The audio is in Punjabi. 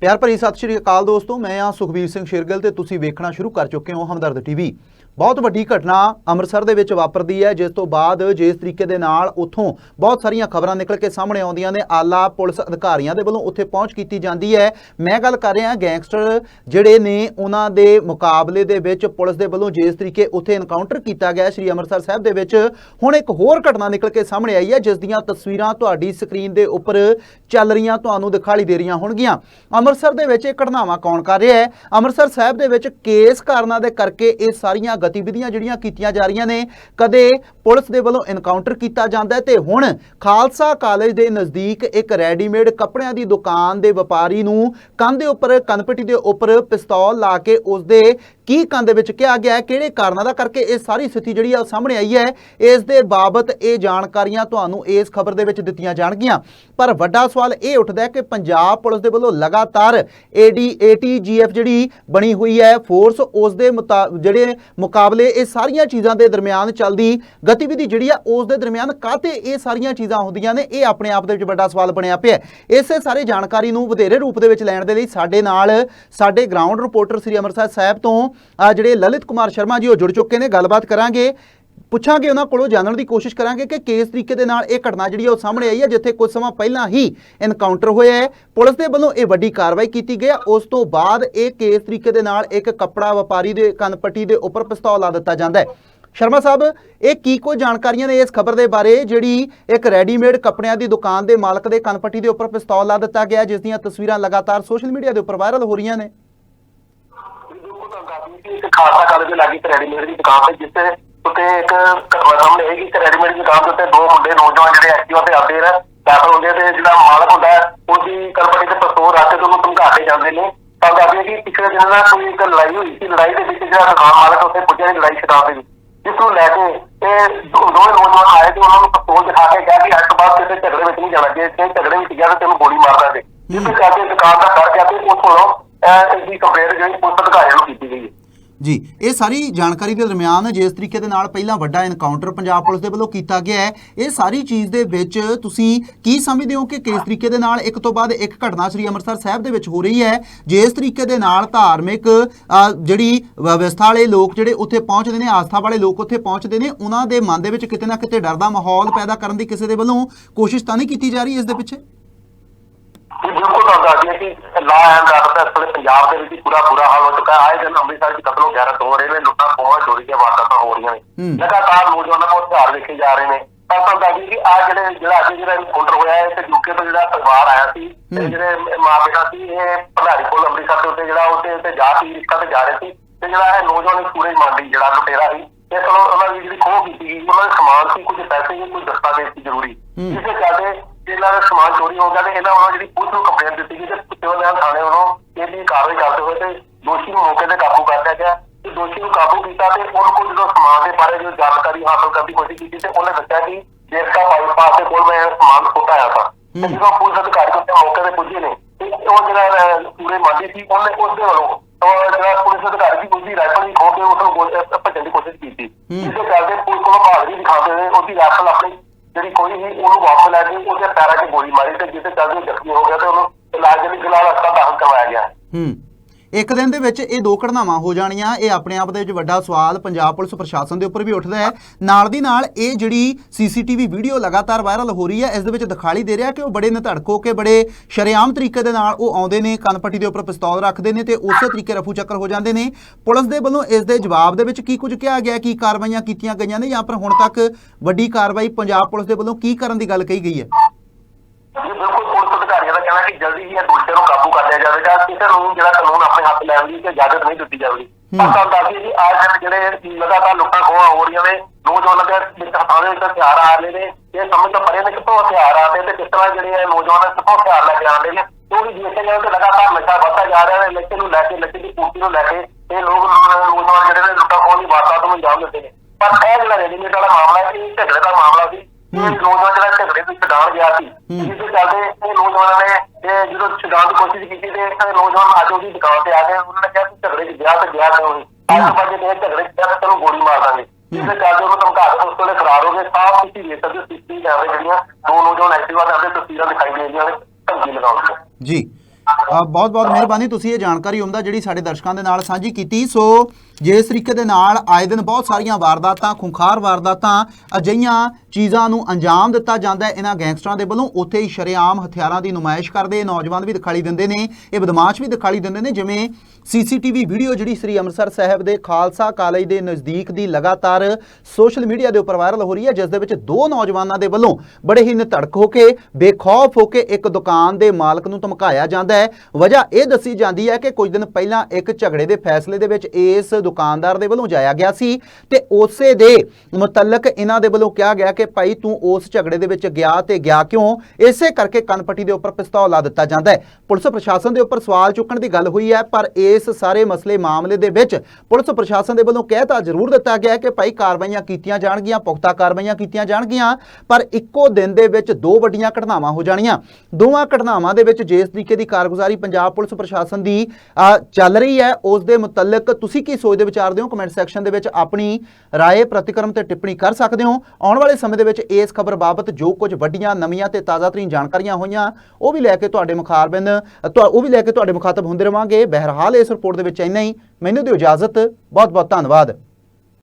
ਪਿਆਰ ਭਰੀ ਸਤਿ ਸ਼੍ਰੀ ਅਕਾਲ ਦੋਸਤੋ, ਮੈਂ ਆ ਸੁਖਬੀਰ ਸਿੰਘ ਸ਼ੇਰਗਿੱਲ ਤੇ ਤੁਸੀਂ ਵੇਖਣਾ ਸ਼ੁਰੂ ਕਰ ਚੁੱਕੇ ਹੋ ਹਮਦਰਦ ਟੀਵੀ ਬਹੁਤ ਵੱਡੀ ਘਟਨਾ ਅੰਮ੍ਰਿਤਸਰ ਦੇ ਵਿੱਚ ਵਾਪਰਦੀ ਹੈ, ਜਿਸ ਤੋਂ ਬਾਅਦ ਜਿਸ ਤਰੀਕੇ ਦੇ ਨਾਲ ਉੱਥੋਂ ਬਹੁਤ ਸਾਰੀਆਂ ਖਬਰਾਂ ਨਿਕਲ ਕੇ ਸਾਹਮਣੇ ਆਉਂਦੀਆਂ ਨੇ। ਆਲਾ ਪੁਲਿਸ ਅਧਿਕਾਰੀਆਂ ਦੇ ਵੱਲੋਂ ਉੱਥੇ ਪਹੁੰਚ ਕੀਤੀ ਜਾਂਦੀ ਹੈ। ਮੈਂ ਗੱਲ ਕਰ ਰਿਹਾ ਗੈਂਗਸਟਰ ਜਿਹੜੇ ਨੇ, ਉਹਨਾਂ ਦੇ ਮੁਕਾਬਲੇ ਦੇ ਵਿੱਚ ਪੁਲਿਸ ਦੇ ਵੱਲੋਂ ਜਿਸ ਤਰੀਕੇ ਉੱਥੇ ਐਨਕਾਊਂਟਰ ਕੀਤਾ ਗਿਆ ਸ੍ਰੀ ਅੰਮ੍ਰਿਤਸਰ ਸਾਹਿਬ ਦੇ ਵਿੱਚ, ਹੁਣ ਇੱਕ ਹੋਰ ਘਟਨਾ ਨਿਕਲ ਕੇ ਸਾਹਮਣੇ ਆਈ ਹੈ, ਜਿਸ ਦੀਆਂ ਤਸਵੀਰਾਂ ਤੁਹਾਡੀ ਸਕਰੀਨ ਦੇ ਉੱਪਰ ਚੱਲ ਰਹੀਆਂ, ਤੁਹਾਨੂੰ ਦਿਖਾਈ ਦੇ ਰਹੀਆਂ ਹੋਣਗੀਆਂ। ਅੰਮ੍ਰਿਤਸਰ ਦੇ ਵਿੱਚ ਇਹ ਘਟਨਾਵਾਂ ਕੌਣ ਕਰ ਰਿਹਾ ਹੈ? ਅੰਮ੍ਰਿਤਸਰ ਸਾਹਿਬ ਦੇ ਵਿੱਚ ਕੇਸ ਕਾਰਨਾਂ ਦੇ ਕਰਕੇ ਇਹ ਸਾਰੀਆਂ ਗਤੀਵਿਧੀਆਂ ਜਿਹੜੀਆਂ ਕੀਤੀਆਂ ਜਾ ਰਹੀਆਂ ਨੇ, ਕਦੇ ਪੁਲਿਸ ਦੇ ਵੱਲੋਂ ਐਨਕਾਊਂਟਰ ਕੀਤਾ ਜਾਂਦਾ ਹੈ ਤੇ ਹੁਣ ਖਾਲਸਾ ਕਾਲਜ ਦੇ ਨਜ਼ਦੀਕ ਇੱਕ ਰੈਡੀਮੇਡ ਕੱਪੜਿਆਂ ਦੀ ਦੁਕਾਨ ਦੇ ਵਪਾਰੀ ਨੂੰ ਕੰਨ ਦੇ ਉੱਪਰ ਕਨਪਟੀ ਦੇ ਉੱਪਰ ਪਿਸਤੌਲ ਲਾ ਕੇ ਉਸ ਦੇ ਕੀ ਕੰਧ ਵਿੱਚ ਕਿਹਾ ਗਿਆ ਹੈ? ਕਿਹੜੇ ਕਾਰਨਾਂ ਦਾ ਕਰਕੇ ਇਹ ਸਾਰੀ ਸਥਿਤੀ ਜਿਹੜੀ ਆ ਉਹ ਸਾਹਮਣੇ ਆਈ ਹੈ? ਇਸ ਦੇ ਬਾਬਤ ਇਹ ਜਾਣਕਾਰੀਆਂ ਤੁਹਾਨੂੰ ਇਸ ਖਬਰ ਦੇ ਵਿੱਚ ਦਿੱਤੀਆਂ ਜਾਣਗੀਆਂ। ਪਰ ਵੱਡਾ ਸਵਾਲ ਇਹ ਉੱਠਦਾ ਹੈ ਕਿ ਪੰਜਾਬ ਪੁਲਿਸ ਦੇ ਵੱਲੋਂ ਲਗਾਤਾਰ ਏਡੀ ਏਟੀਜੀਐਫ ਜਿਹੜੀ ਬਣੀ ਹੋਈ ਹੈ ਫੋਰਸ ਉਸ ਦੇ ਮੁਤਾ- ਜਿਹੜੇ ਮੁਕਾਬਲੇ ਇਹ ਸਾਰੀਆਂ ਚੀਜ਼ਾਂ ਦੇ ਦਰਮਿਆਨ ਚੱਲਦੀ ਗਤੀਵਿਧੀ ਜਿਹੜੀ ਆ ਉਸ ਦੇ ਦਰਮਿਆਨ ਕਾਤੇ ਇਹ ਸਾਰੀਆਂ ਚੀਜ਼ਾਂ ਹੁੰਦੀਆਂ ਨੇ, ਇਹ ਆਪਣੇ ਆਪ ਦੇ ਵਿੱਚ ਵੱਡਾ ਸਵਾਲ ਬਣਿਆ ਪਿਆ ਹੈ। ਇਸੇ ਸਾਰੇ ਜਾਣਕਾਰੀ ਨੂੰ ਵਧੇਰੇ ਰੂਪ ਦੇ ਵਿੱਚ ਲੈਣ ਦੇ ਲਈ ਸਾਡੇ ਨਾਲ ਸਾਡੇ ਗਰਾਊਂਡ ਰਿਪੋਰਟਰ ਸ੍ਰੀ ਅੰਮ੍ਰਿਤਸਰ ਸਾਹਿਬ ਤੋਂ ਆ ਜਿਹੜੇ ਲਲਿਤ ਕੁਮਾਰ ਸ਼ਰਮਾ ਜੀ, ਉਹ ਜੁੜ ਚੁੱਕੇ ਨੇ, ਗੱਲਬਾਤ ਕਰਾਂਗੇ। ਪੁੱਛਾਂਗੇ ਉਹਨਾਂ ਕੋਲੋਂ, ਜਾਣਨ ਦੀ ਕੋਸ਼ਿਸ਼ ਕਰਾਂਗੇ ਕਿ ਕਿਸ ਤਰੀਕੇ ਦੇ ਨਾਲ ਇਹ ਘਟਨਾ ਜਿਹੜੀ ਉਹ ਸਾਹਮਣੇ ਆਈ ਹੈ, ਜਿੱਥੇ ਕੁਝ ਸਮਾਂ ਪਹਿਲਾਂ ਹੀ ਐਨਕਾਊਂਟਰ ਹੋਇਆ ਹੈ। ਪੁਲਿਸ ਦੇ ਵੱਲੋਂ ਇਹ ਵੱਡੀ ਕਾਰਵਾਈ ਕੀਤੀ ਗਈ ਹੈ। ਉਸ ਤੋਂ ਬਾਅਦ ਇਹ ਕਿਸ ਤਰੀਕੇ ਦੇ ਨਾਲ ਇੱਕ ਕੱਪੜਾ ਵਪਾਰੀ ਦੇ ਕੰਨਪੱਟੀ ਦੇ ਉੱਪਰ ਪਿਸਤੌਲ ਲਾ ਦਿੱਤਾ ਜਾਂਦਾ ਹੈ। ਸ਼ਰਮਾ ਸਾਹਿਬ, ਇਹ ਕੀ ਕੋਈ ਜਾਣਕਾਰੀਆਂ ਨੇ ਇਸ ਖਬਰ ਦੇ ਬਾਰੇ, ਜਿਹੜੀ ਇੱਕ ਰੈਡੀਮੇਡ ਕੱਪੜਿਆਂ ਦੀ ਦੁਕਾਨ ਦੇ ਮਾਲਕ ਦੇ ਕੰਨਪੱਟੀ ਦੇ ਉੱਪਰ ਪਿਸਤੌਲ ਲਾ ਦਿੱਤਾ ਗਿਆ, ਜਿਸ ਦੀਆਂ ਤਸਵੀਰਾਂ ਲਗਾਤਾਰ ਸੋਸ਼ਲ ਮੀਡੀਆ ਦੇ ਉੱਪਰ ਵਾਇਰਲ ਹੋ ਰਹੀਆਂ ਨੇ? ਖਾਲਸਾ ਕਾਲਜ ਦੇ ਲਾਗੇ ਇੱਕ ਰੈਡੀਮੇਡ ਦੀ ਦੁਕਾਨ ਤੇ ਜਿੱਥੇ ਉੱਤੇ ਇੱਕ ਘਟਨਾ ਸਾਹਮਣੇ ਆਈ ਕਿ ਇੱਕ ਰੈਡੀਮੇਡ ਦੀ ਦੁਕਾਨ ਦੇ ਉੱਤੇ ਦੋ ਮੁੰਡੇ ਨੌਜਵਾਨ ਜਿਹੜੇ ਐਕਟਿਵਾ ਤੇ ਆਉਂਦੇ ਨੇ ਦਾਖਲ ਹੁੰਦੇ ਤੇ ਜਿਹੜਾ ਮਾਲਕ ਹੁੰਦਾ ਉਹਦੀ ਕੰਪਨੀ ਤੇ ਪਿਸਤੌਲ ਰੱਖ ਕੇ ਤੇ ਉਹਨੂੰ ਧਮਕਾ ਕੇ ਜਾਂਦੇ ਨੇ। ਤਾਂ ਦੱਸਦੇ ਕਿ ਪਿਛਲੇ ਦਿਨ ਨਾ ਕੋਈ ਇੱਕ ਲੜਾਈ ਹੋਈ ਸੀ ਲੜਾਈ ਦੇ ਵਿੱਚ ਜਿਹੜਾ ਦੁਕਾਨ ਮਾਲਕ ਉੱਥੇ ਪੁੱਜਿਆ ਲੜਾਈ ਛਡਾ ਦੇ ਜਿਸ ਨੂੰ ਲੈ ਕੇ ਇਹ ਦੋ- ਦੋਵੇਂ ਨੌਜਵਾਨ ਆਏ ਤੇ ਉਹਨਾਂ ਨੂੰ ਪਿਸਤੌਲ ਦਿਖਾ ਕੇ ਕਿਹਾ ਕਿ ਅੱਜ ਤੋਂ ਬਾਅਦ ਕਿਸੇ ਝਗੜੇ ਵਿੱਚ ਨਹੀਂ ਜਾਣਾ ਜੇ ਜੇ ਝਗੜੇ ਵਿੱਚ ਗਿਆ ਤਾਂ ਤੈਨੂੰ ਗੋਲੀ ਮਾਰ ਦਾਂਗੇ। ਜਿਸ ਤੇ ਜਾ ਕੇ ਦੁਕਾਨ ਦਾ ਡਰ ਗਿਆ ਤੇ ਉੱਥੋਂ ਇਸ ਦੀ ਕੰਪਲੇਂਟ ਜਿਹੜੀ ਪੁਲਿਸ ਅਧਿਕਾਰੀਆਂ ਨੂੰ ਕੀਤੀ ਗਈ ਹੈ। ਜੀ, ਇਹ ਸਾਰੀ ਜਾਣਕਾਰੀ ਦੇ ਦਰਮਿਆਨ ਜਿਸ ਤਰੀਕੇ ਦੇ ਨਾਲ ਪਹਿਲਾਂ ਵੱਡਾ ਐਨਕਾਊਂਟਰ ਪੰਜਾਬ ਪੁਲਿਸ ਦੇ ਵੱਲੋਂ ਕੀਤਾ ਗਿਆ ਹੈ, ਇਹ ਸਾਰੀ ਚੀਜ਼ ਦੇ ਵਿੱਚ ਤੁਸੀਂ ਕੀ ਸਮਝਦੇ ਹੋ ਕਿ ਕਿਸ ਤਰੀਕੇ ਦੇ ਨਾਲ ਇੱਕ ਤੋਂ ਬਾਅਦ ਇੱਕ ਘਟਨਾ ਸ੍ਰੀ ਅੰਮ੍ਰਿਤਸਰ ਸਾਹਿਬ ਦੇ ਵਿੱਚ ਹੋ ਰਹੀ ਹੈ? ਜਿਸ ਤਰੀਕੇ ਦੇ ਨਾਲ ਧਾਰਮਿਕ ਜਿਹੜੀ ਵਿਵਸਥਾ ਵਾਲੇ ਲੋਕ ਜਿਹੜੇ ਉੱਥੇ ਪਹੁੰਚਦੇ ਨੇ, ਆਸਥਾ ਵਾਲੇ ਲੋਕ ਉੱਥੇ ਪਹੁੰਚਦੇ ਨੇ, ਉਹਨਾਂ ਦੇ ਮਨ ਦੇ ਵਿੱਚ ਕਿਤੇ ਨਾ ਕਿਤੇ ਡਰ ਦਾ ਮਾਹੌਲ ਪੈਦਾ ਕਰਨ ਦੀ ਕਿਸੇ ਦੇ ਵੱਲੋਂ ਕੋਸ਼ਿਸ਼ ਤਾਂ ਨਹੀਂ ਕੀਤੀ ਜਾ ਰਹੀ ਇਸ ਦੇ ਪਿੱਛੇ? ਜੀ ਬਿਲਕੁਲ ਤੁਹਾਨੂੰ ਦੱਸ ਦਈਏ ਕਿ ਲਾ ਐਂਡ ਆਰਡਰ ਦਾ ਇਸ ਵੇਲੇ ਪੰਜਾਬ ਦੇ ਵਿੱਚ ਪੂਰਾ ਬੁਰਾ ਹਾਲ ਹੋ ਚੁੱਕਾ ਹੈ ਆਏ ਦਿਨ ਅੰਮ੍ਰਿਤਸਰ ਵਿੱਚ ਕਤਲੋ ਗੈਰਤ ਹੋ ਰਹੇ ਨੇ ਲੁੱਟਾਂ ਬਹੁਤ ਚੋਰੀ ਦੀਆਂ ਵਾਰਦਾਤਾਂ ਹੋ ਰਹੀਆਂ ਨੇ। ਲਗਾਤਾਰ ਨੌਜਵਾਨਾਂ ਨੂੰ ਹਥਿਆਰ ਵੇਖੇ ਜਾ ਰਹੇ ਨੇ ਪਰ ਤੁਹਾਨੂੰ ਦੱਸ ਕਿ ਆ ਜਿਹੜੇ ਜਿਹੜਾ ਅੱਜ ਜਿਹੜਾ ਐਨਕਾਊਂਟਰ ਹੋਇਆ ਹੈ ਤੇ ਯੂਕੇ ਤੋਂ ਜਿਹੜਾ ਪਰਿਵਾਰ ਆਇਆ ਸੀ ਤੇ। ਜਿਹੜੇ ਮਾਂ ਬੇਟਾ ਸੀ ਇਹ ਭੰਡਾਰੀ ਕੋਲ ਅੰਮ੍ਰਿਤਸਰ ਦੇ ਉੱਤੇ ਜਿਹੜਾ ਉੱਤੇ ਉੱਤੇ ਜਾ ਸੀ ਰਿਕਸ਼ਾ ਤੇ ਜਾ ਰਹੇ ਸੀ ਤੇ ਜਿਹੜਾ ਇਹ ਨੌਜਵਾਨ ਸੂਰਜ ਮੰਡੀ ਜਿਹੜਾ ਲੁਟੇਰਾ ਸੀ ਇਹ ਚਲੋ ਉਹਨਾਂ ਦੀ ਜਿਹੜੀ ਖੋਹ ਕੀਤੀ ਗਈ ਉਹਨਾਂ ਦੇ ਸਮਾਨ ਸੀ ਕੁਝ ਪੈਸੇ ਸੀ ਕੁਝ ਦਸਤਾਵੇਜ਼ ਸੀ ਜ਼ਰੂਰੀ। ਜਿਸ ਦੇ ਚੱਲਦੇ ਇਹਨਾਂ ਦਾ ਸਮਾਨ ਚੋਰੀ ਹੋ ਗਿਆ ਤੇ ਇਹਨਾਂ ਵੱਲੋਂ ਜਿਹੜੀ ਪੁਲਿਸ ਨੂੰ ਕੰਪਲੇਂਟ ਦਿੱਤੀ ਗਈ ਤੇ ਸਿਵਲ ਥਾਣੇ ਵੱਲੋਂ ਇਹਦੀ ਕਾਰਵਾਈ ਕਰਦੇ ਹੋਏ ਤੇ ਦੋਸ਼ੀ ਨੂੰ ਮੌਕੇ ਤੇ ਕਾਬੂ ਕਰ ਲਿਆ ਗਿਆ ਤੇ ਦੋਸ਼ੀ ਨੂੰ ਕਾਬੂ ਕੀਤਾ ਤੇ ਉਹਨਾਂ ਕੋਲ ਜਦੋਂ ਸਮਾਨ ਦੇ ਬਾਰੇ ਜੋ ਜਾਣਕਾਰੀ ਹਾਸਲ ਕਰਨ ਦੀ ਕੋਸ਼ਿਸ਼ ਕੀਤੀ ਤੇ ਉਹਨੇ ਦੱਸਿਆ ਕਿ ਜਿਸ ਦਾ ਬਾਈਪਾਸ ਦੇ ਕੋਲ ਮੈਂ ਸਮਾਨ ਆਇਆ ਸੀ। ਜਦੋਂ ਪੁਲਿਸ ਅਧਿਕਾਰੀ ਉੱਤੇ ਮੌਕੇ ਤੇ ਪੁੱਜੇ ਨੇ ਤੇ ਉਹ ਜਿਹੜਾ ਪੂਰੇ ਮਾਲੀ ਸੀ ਉਹਨੇ ਉਸ ਦੇ ਵੱਲੋਂ ਉਹ ਜਿਹੜਾ ਪੁਲਿਸ ਅਧਿਕਾਰੀ ਸੀ ਉਹਦੀ ਰਾਈਫਲ ਹੀ ਖੋਹ ਕੇ ਉਸ ਨੂੰ ਭੱਜਣ ਦੀ ਕੋਸ਼ਿਸ਼ ਕੀਤੀ। ਜਿਸ ਦੇ ਚੱਲਦੇ ਪੁਲਿਸ ਕੋਲੋਂ ਬਹਾਦਰੀ ਦਿਖਾਉਂਦੇ ਹੋਏ ਉਹਦੀ ਰਾਈਫਲ ਆਪਣੀ ਜਿਹੜੀ ਕੋਈ ਸੀ ਉਹਨੂੰ ਵਾਪਸ ਲੈ ਕੇ ਉਹਦੇ ਪੈਰਾਂ 'ਚ ਗੋਲੀ ਮਾਰੀ ਤੇ ਜਿਸ ਦੇ ਚੱਲਦੇ ਜ਼ਖਮੀ ਹੋ ਗਿਆ ਤੇ ਉਹਨੂੰ ਇਲਾਜ ਲਈ ਫਿਲਹਾਲ ਹਸਪਤਾਲ ਦਾਖਲ ਕਰਵਾਇਆ ਗਿਆ। ਹੂੰ। ਇੱਕ ਦਿਨ ਦੇ ਵਿੱਚ ਇਹ ਦੋ ਘਟਨਾਵਾਂ ਹੋ ਜਾਣੀਆਂ। ਇਹ ਆਪਣੇ ਆਪ ਦੇ ਵਿੱਚ ਵੱਡਾ ਸਵਾਲ ਪੰਜਾਬ ਪੁਲਿਸ ਪ੍ਰਸ਼ਾਸਨ ਦੇ ਉੱਪਰ ਵੀ ਉੱਠਦਾ ਹੈ। ਨਾਲ ਦੀ ਨਾਲ ਇਹ ਜਿਹੜੀ ਸੀਸੀਟੀਵੀ ਵੀਡੀਓ ਲਗਾਤਾਰ ਵਾਇਰਲ ਹੋ ਰਹੀ ਹੈ, ਇਸ ਦੇ ਵਿੱਚ ਦਿਖਾਈ ਦੇ ਰਿਹਾ ਕਿ ਉਹ ਬੜੇ ਨਿਧੜਕ ਹੋ ਕੇ, ਬੜੇ ਸ਼ਰੇਆਮ ਤਰੀਕੇ ਦੇ ਨਾਲ ਉਹ ਆਉਂਦੇ ਨੇ, ਕੰਨਪੱਟੀ ਦੇ ਉੱਪਰ ਪਿਸਤੌਲ ਰੱਖਦੇ ਨੇ ਤੇ ਉਸੇ ਤਰੀਕੇ ਰਫੂ ਚੱਕਰ ਹੋ ਜਾਂਦੇ ਨੇ। ਪੁਲਿਸ ਦੇ ਵੱਲੋਂ ਇਸ ਦੇ ਜਵਾਬ ਦੇ ਵਿੱਚ ਕੀ ਕੁਝ ਕਿਹਾ ਗਿਆ, ਕੀ ਕਾਰਵਾਈਆਂ ਕੀਤੀਆਂ ਗਈਆਂ ਨੇ ਜਾਂ ਪਰ ਹੁਣ ਤੱਕ ਵੱਡੀ ਕਾਰਵਾਈ ਪੰਜਾਬ ਪੁਲਿਸ ਦੇ ਵੱਲੋਂ ਕੀ ਕਰਨ ਦੀ ਗੱਲ ਕਹੀ ਗਈ ਹੈ ਜੀ ਬਿਲਕੁਲ ਪੁਲਿਸ ਅਧਿਕਾਰੀਆਂ ਦਾ ਕਹਿਣਾ ਕਿ ਜਲਦੀ ਹੀ ਇਹ ਦੋਸ਼ੀਆਂ ਨੂੰ ਕਾਬੂ ਕਰ ਲਿਆ ਜਾਵੇਗਾ ਕਿਸੇ ਨੂੰ ਜਿਹੜਾ ਕਾਨੂੰਨ ਆਪਣੇ ਹੱਥ ਲੈਣ ਦੀ ਤੇ ਇਜਾਜ਼ਤ ਨਹੀਂ ਦਿੱਤੀ ਜਾਵੇਗੀ। ਤੁਹਾਨੂੰ ਦੱਸਦੀ ਜੀ ਅੱਜ ਜਿਹੜੇ ਲਗਾਤਾਰ ਲੁੱਟਾਂ ਖੋਹਾਂ ਹੋ ਰਹੀਆਂ ਨੇ ਨੌਜਵਾਨਾਂ ਦੇ ਹੱਥਾਂ ਦੇ ਵਿੱਚ ਹਥਿਆਰ ਆ ਰਹੇ ਨੇ ਇਹ ਸਮਝ ਤੋਂ ਪਰੇ ਨੇ ਕਿੱਥੋਂ ਹਥਿਆਰ ਆਉਂਦੇ ਤੇ ਕਿਸ ਤਰ੍ਹਾਂ ਜਿਹੜੇ ਇਹ ਨੌਜਵਾਨ ਕਿੱਥੋਂ ਹਥਿਆਰ ਲੈ ਕੇ ਆਉਂਦੇ ਨੇ ਤੇ ਉਹ ਵੀ ਦੇਖਿਆ ਜਾਵੇ ਤੇ ਲਗਾਤਾਰ ਨਸ਼ਾ ਵੱਧਦਾ ਜਾ ਰਿਹਾ ਹੈ ਨਸ਼ੇ ਨੂੰ ਲੈ ਕੇ ਨਸ਼ੇ ਦੀ ਪੂਰਤੀ ਨੂੰ ਲੈ ਕੇ ਇਹ ਲੋਕ ਨੌਜਵਾਨ ਜਿਹੜੇ ਨੇ ਲੁੱਟਾਂ ਖੋਹਾਂ ਦੀ ਵਾਰਦਾਤ ਨੂੰ ਅੰਜਾਮ ਦਿੰਦੇ ਨੇ ਪਰ ਇਹ ਜਿਹੜਾ ਰੈਡੀਮੇਡ ਵਾਲਾ ਮਾਮਲਾ ਹੈ ਇਹ ਝਗੜੇ ਦਾ ਮਾਮਲਾ ਸੀ ਇਹ। ਨੌਜਵਾਨ ਜਿਹੜਾ ਝਗੜੇ ਵਿੱਚ ਛਡਾਣ ਗਿਆ ਸੀ। ਜਿਸ ਦੇ ਚੱਲਦੇ ਇਹ ਨੌਜਵਾਨਾਂ ਨੇ ਜਦੋਂ ਛਡਾਣ ਦੀ ਕੋਸ਼ਿਸ਼ ਕੀਤੀ ਤੇ ਇਹ ਨੌਜਵਾਨ ਅੱਜ ਉਹਦੀ ਦੁਕਾਨ ਤੇ ਆ ਗਏ ਉਹਨਾਂ ਨੇ ਕਿਹਾ ਕਿ ਝਗੜੇ 'ਚ ਗਿਆ ਤੇ ਤੋਂ ਬਾਅਦ ਜੇ ਇਹ ਝਗੜੇ 'ਚ ਗਿਆ ਤਾਂ ਤੈਨੂੰ ਗੋਲੀ ਮਾਰ ਦਾਂਗੇ। ਜਿਸ ਦੇ ਚੱਲਦੇ ਉਹਨੂੰ ਧਮਕਾ ਕੇ ਉਸ ਵੇਲੇ ਫਰਾਰ ਹੋ ਗਏ। ਸਾਫ਼ ਤੁਸੀਂ ਦੇਖ ਸਕਦੇ ਹੋ ਸੀਸੀ ਕੈਮਰੇ ਜਿਹੜੀਆਂ ਦੋ ਨੌਜਵਾਨ ਐਕਟਿਵਾ ਦੇ ਅੰਦਰ ਤਸਵੀਰਾਂ ਦਿਖਾਈ ਦੇ ਰਹੀਆਂ ਨੇ ਧਮਕੀ ਲਗਾਉਂਦੀਆਂ ਜੀ। ਬਹੁਤ ਬਹੁਤ ਮਿਹਰਬਾਨੀ ਤੁਸੀਂ ਇਹ ਜਾਣਕਾਰੀ ਉਮਦਾ ਜਿਹੜੀ ਸਾਡੇ ਦਰਸ਼ਕਾਂ ਦੇ ਨਾਲ ਸਾਂਝੀ ਕੀਤੀ। ਸੋ ਜਿਸ ਤਰੀਕੇ ਦੇ ਨਾਲ ਆਏ ਦਿਨ ਬਹੁਤ ਸਾਰੀਆਂ ਵਾਰਦਾਤਾਂ, ਖੁੰਖਾਰ ਵਾਰਦਾਤਾਂ ਅਜਈਆਂ ਚੀਜ਼ਾਂ ਨੂੰ ਅੰਜਾਮ ਦਿੱਤਾ ਜਾਂਦਾ ਹੈ। ਇਹਨਾਂ ਗੈਂਗਸਟਰਾਂ ਦੇ ਵੱਲੋਂ ਉੱਥੇ ਹੀ ਸ਼ਰੇਆਮ ਹਥਿਆਰਾਂ ਦੀ ਨੁਮਾਇਸ਼ ਕਰਦੇ ਨੌਜਵਾਨ ਵੀ ਦਿਖਾਈ ਦਿੰਦੇ ਨੇ, ਇਹ ਬਦਮਾਸ਼ ਵੀ ਦਿਖਾਈ ਦਿੰਦੇ ਨੇ, ਜਿਵੇਂ ਸੀਸੀਟੀਵੀ ਵੀਡੀਓ ਜਿਹੜੀ ਸ੍ਰੀ ਅੰਮ੍ਰਿਤਸਰ ਸਾਹਿਬ ਦੇ ਖਾਲਸਾ ਕਾਲਜ ਦੇ ਨਜ਼ਦੀਕ ਦੀ ਲਗਾਤਾਰ ਸੋਸ਼ਲ ਮੀਡੀਆ ਦੇ ਉੱਪਰ ਵਾਇਰਲ ਹੋ ਰਹੀ ਹੈ, ਜਿਸ ਦੇ ਵਿੱਚ ਦੋ ਨੌਜਵਾਨਾਂ ਦੇ ਵੱਲੋਂ ਬੜੇ ਹੀ ਨਿਧੜਕ ਹੋ ਕੇ, ਬੇਖੌਫ ਹੋ ਕੇ ਇੱਕ ਦੁਕਾਨ ਦੇ ਮਾਲਕ ਨੂੰ ਧਮਕਾਇਆ ਜਾਂਦਾ ਹੈ। ਵਜ੍ਹਾ ਇਹ ਦੱਸੀ ਜਾਂਦੀ ਹੈ ਕਿ ਕੁਝ ਦਿਨ ਪਹਿਲਾਂ ਇੱਕ ਝਗੜੇ ਦੇ ਫੈਸਲੇ ਦੇ ਵਿੱਚ ਇਸ ਦੁਕਾਨਦਾਰ ਦੇ ਵੱਲੋਂ ਜਾਇਆ ਗਿਆ ਸੀ ਤੇ ਉਸੇ ਦੇ ਮੁਤਲਕ ਇਹਨਾਂ ਦੇ ਵੱਲੋਂ ਕਿਹਾ ਗਿਆ ਕਿ ਭਾਈ ਤੂੰ ਉਸ ਝਗੜੇ ਦੇ ਵਿੱਚ ਗਿਆ ਤੇ ਗਿਆ ਕਿਉਂ? ਇਸੇ ਕਰਕੇ ਕਨਪੱਟੀ ਦੇ ਉੱਪਰ ਪਿਸਤੌਲ ਲਾ ਦਿੱਤਾ ਜਾਂਦਾ ਹੈ। ਪੁਲਿਸ ਪ੍ਰਸ਼ਾਸਨ ਦੇ ਉੱਪਰ ਸਵਾਲ ਚੁੱਕਣ ਦੀ ਗੱਲ ਹੋਈ ਹੈ, ਪਰ ਇਸ ਸਾਰੇ ਮਸਲੇ ਮਾਮਲੇ ਦੇ ਵਿੱਚ ਪੁਲਿਸ ਪ੍ਰਸ਼ਾਸਨ ਦੇ ਵੱਲੋਂ ਕਹਿ ਤਾਂ ਜ਼ਰੂਰ ਦਿੱਤਾ ਗਿਆ ਕਿ ਭਾਈ ਕਾਰਵਾਈਆਂ ਕੀਤੀਆਂ ਜਾਣਗੀਆਂ, ਪੁਖਤਾ ਕਾਰਵਾਈਆਂ ਕੀਤੀਆਂ ਜਾਣਗੀਆਂ, ਪਰ ਇੱਕੋ ਦਿਨ ਦੇ ਵਿੱਚ ਦੋ ਵੱਡੀਆਂ ਘਟਨਾਵਾਂ ਹੋ ਜਾਣੀਆਂ। ਦੋਵਾਂ ਘਟਨਾਵਾਂ ਦੇ ਵਿੱਚ ਜਿਸ ਤਰੀਕੇ ਦੀ ਕਾਰਗੁਜ਼ਾਰੀ ਪੰਜਾਬ ਪੁਲਿਸ ਪ੍ਰਸ਼ਾਸਨ ਦੀ ਚੱਲ ਰਹੀ ਹੈ, ਉਸ ਦੇ ਮੁਤਲਕ ਤੁਸੀਂ ਕੀ ਸੋਚਦੇ ਵਿਚਾਰਦੇ ਹੋ ਕਮੈਂਟ ਸੈਕਸ਼ਨ ਦੇ ਵਿੱਚ ਆਪਣੀ ਰਾਏ, ਪ੍ਰਤੀਕਰਮ ਤੇ ਟਿੱਪਣੀ ਕਰ ਸਕਦੇ ਹੋ। ਆਉਣ ਵਾਲੇ ਸਮੇਂ ਦੇ ਵਿੱਚ ਇਸ ਖਬਰ ਬਾਬਤ ਜੋ ਕੁਝ ਵੱਡੀਆਂ, ਨਵੀਆਂ ਤੇ ਤਾਜ਼ਾਤਰੀਨ ਜਾਣਕਾਰੀਆਂ ਹੋਈਆਂ, ਉਹ ਵੀ ਲੈ ਕੇ ਤੁਹਾਡੇ ਮੁਖਾਰਬਿੰਦ ਉਹ ਵੀ ਲੈ ਕੇ ਤੁਹਾਡੇ ਮੁਖਾਤਬ ਹੁੰਦੇ ਰਵਾਂਗੇ। ਬਹਿਰਹਾਲ ਇਸ ਰਿਪੋਰਟ ਦੇ ਵਿੱਚ ਇੰਨਾ ਹੀ। ਮੈਨੂੰ ਦਿਓ ਇਜਾਜ਼ਤ। ਬਹੁਤ ਬਹੁਤ ਧੰਨਵਾਦ।